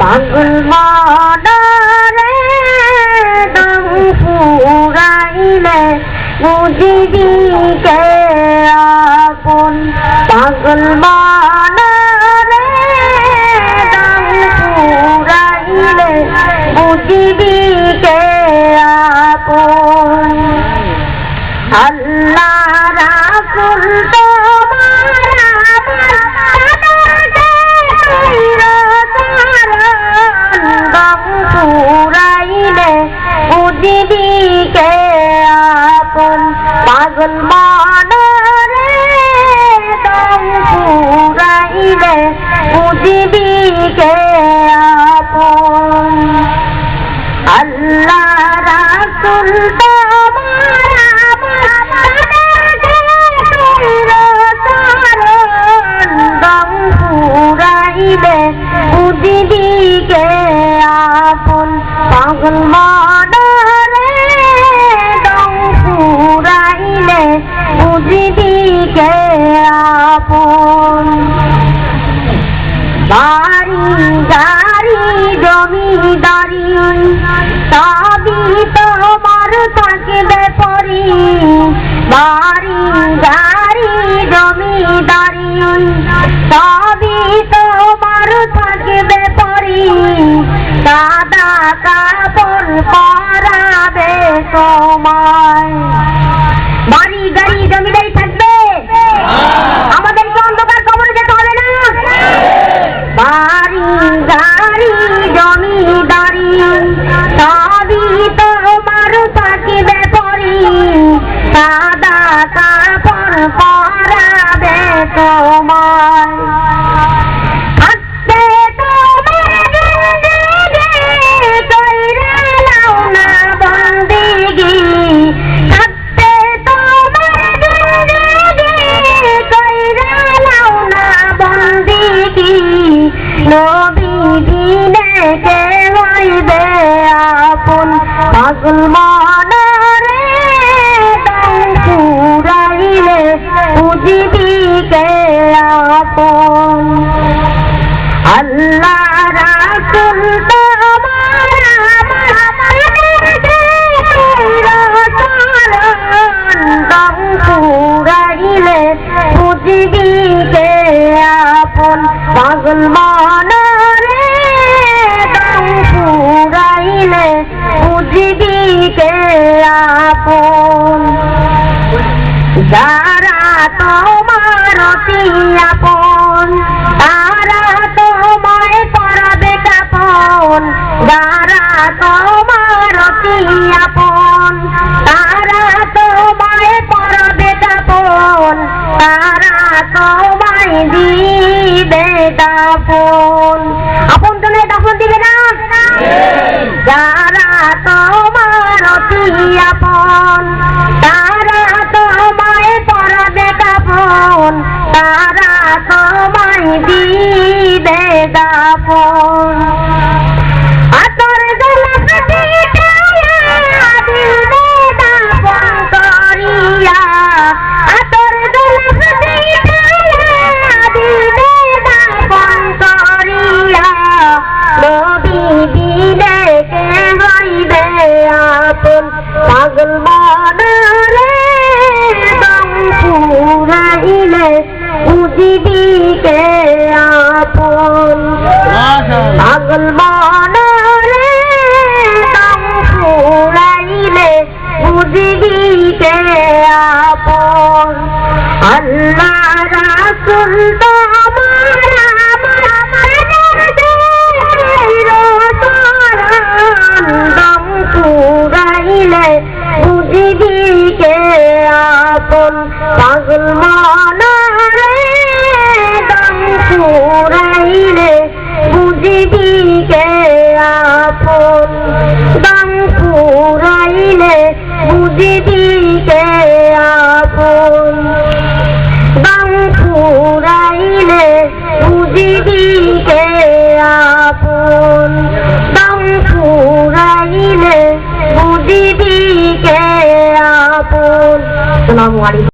打滚么大人，当户来卖，我弟弟给阿滚。打滚么大人，当户来卖，我弟弟给阿。বাড়ি গাড়ি জমিদারি সবই তোমার থাকবে পরি। দিকে আপন পাগল মনরে দাম পুরাইলে বুঝবি কে আপন। যারা তোমার অতি আপন, তারা তোমায় পড়াবে কাপন। যারা তোমার দাফন। আপন জনের দাফন দিবে না? যারা তোমার অতি আপন 我的盖阿婆，阿哥妈那里当铺来嘞，我的盖阿婆，俺那家孙子。দিতে আপন বাং ফুরাইলে বুঝি দিতে আপন বাং ফুরাইলে বুঝি দিতে আপন আসসালামু আলাইকুম